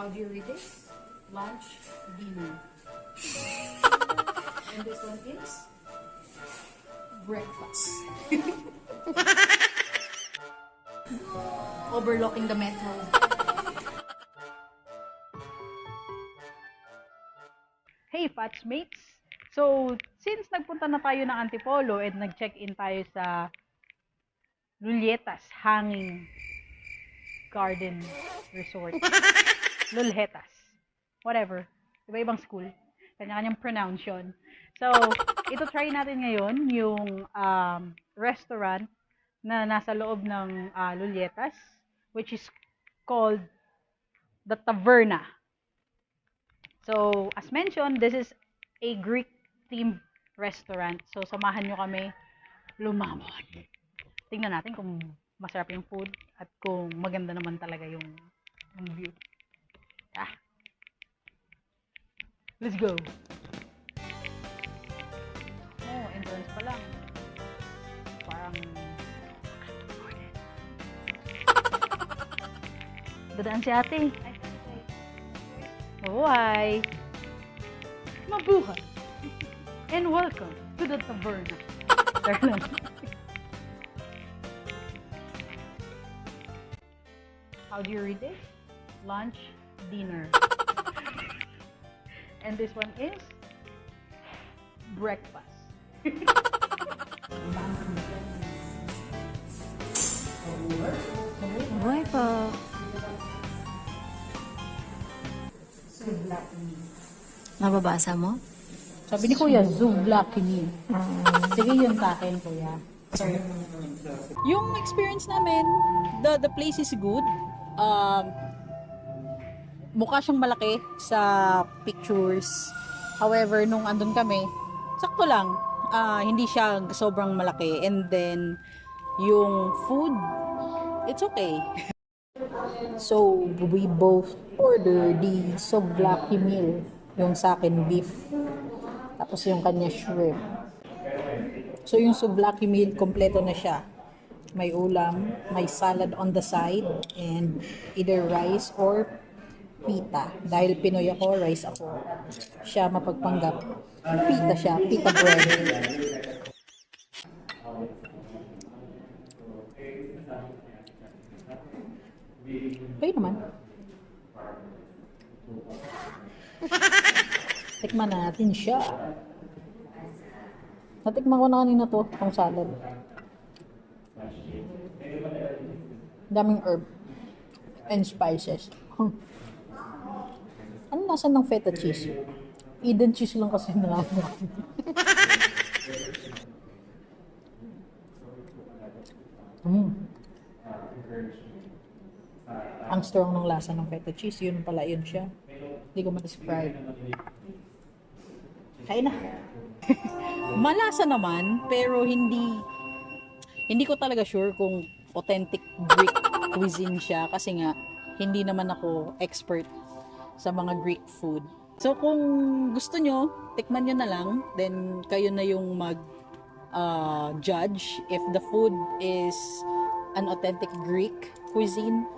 How do you read this? Lunch, dinner. and this one is breakfast. Overlooking the metro. Hey, Patchmates! So, since nagpunta na tayo ng Antipolo and nag-check-in tayo sa Lulyetas Hanging Garden Resort. Lulhetas. Whatever. Iba-ibang school. Kanya-kanyang pronounce yun. So, ito try natin ngayon yung um, restaurant na nasa loob ng ah, Lulyetas, which is called the Taverna. So, as mentioned, this is a Greek-themed restaurant. So, samahan nyo kami lumamon. Tingnan natin kung masarap yung food at kung maganda naman talaga yung, yung view. Ah. Let's go! Oh, entrance pa lang. Parang... Dadaan si ate. Buhay! Mabuhay! And welcome to the Taverna. Taverna. How do you read this? Lunch, dinner. and this one is breakfast. Buhay po. Nababasa mo? Sabi ni Kuya, Zuvlakini. Sige yun sa akin, Kuya. Yung experience namin, the the place is good. Um, mukha siyang malaki sa pictures. However, nung andun kami, sakto lang. Ah, hindi siya sobrang malaki. And then, yung food, it's okay. So, we both order the souvlaki meal. Yung sa akin, beef. Tapos yung kanya shrimp. So yung souvlaki meal, kompleto na siya. May ulam, may salad on the side, and either rice or pita. Dahil Pinoy ako, rice ako. Siya mapagpanggap. Pita siya, pita bread. Okay naman. Tikman natin siya. Natikman ko na kanina to, itong salad. Daming herb and spices. Hmm. Ano lasa ng feta cheese? Eden cheese lang kasi na mm. Ang strong ng lasa ng feta cheese. Yun pala, yun siya. Hindi ko ma-describe. Kain na. Malasa naman, pero hindi hindi ko talaga sure kung authentic Greek cuisine siya kasi nga hindi naman ako expert sa mga Greek food. So kung gusto nyo, tikman nyo na lang, then kayo na yung mag uh, judge if the food is an authentic Greek cuisine.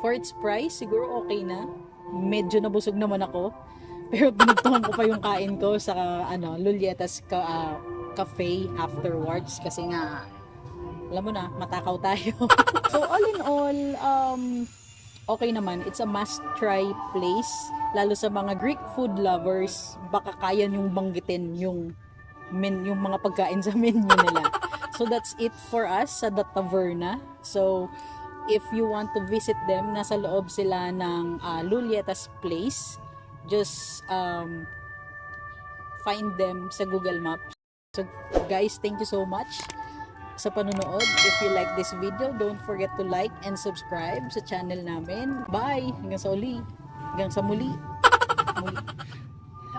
For its price, siguro okay na. Medyo nabusog naman ako. Pero binugtungan ko pa yung kain ko sa ano, Lulyetas ka, ah, Cafe afterwards kasi nga alam mo na, matakaw tayo. so all in all, um, okay naman. It's a must try place. Lalo sa mga Greek food lovers, baka kaya yung banggitin yung men, yung mga pagkain sa menu nila. So that's it for us sa The Taverna. So if you want to visit them, nasa loob sila ng uh, Lulyetas Place. Just um, find them sa Google Maps. So guys, thank you so much sa panonood. If you like this video, don't forget to like and subscribe sa channel namin. Bye! Hanggang sa uli. Hanggang sa muli. muli.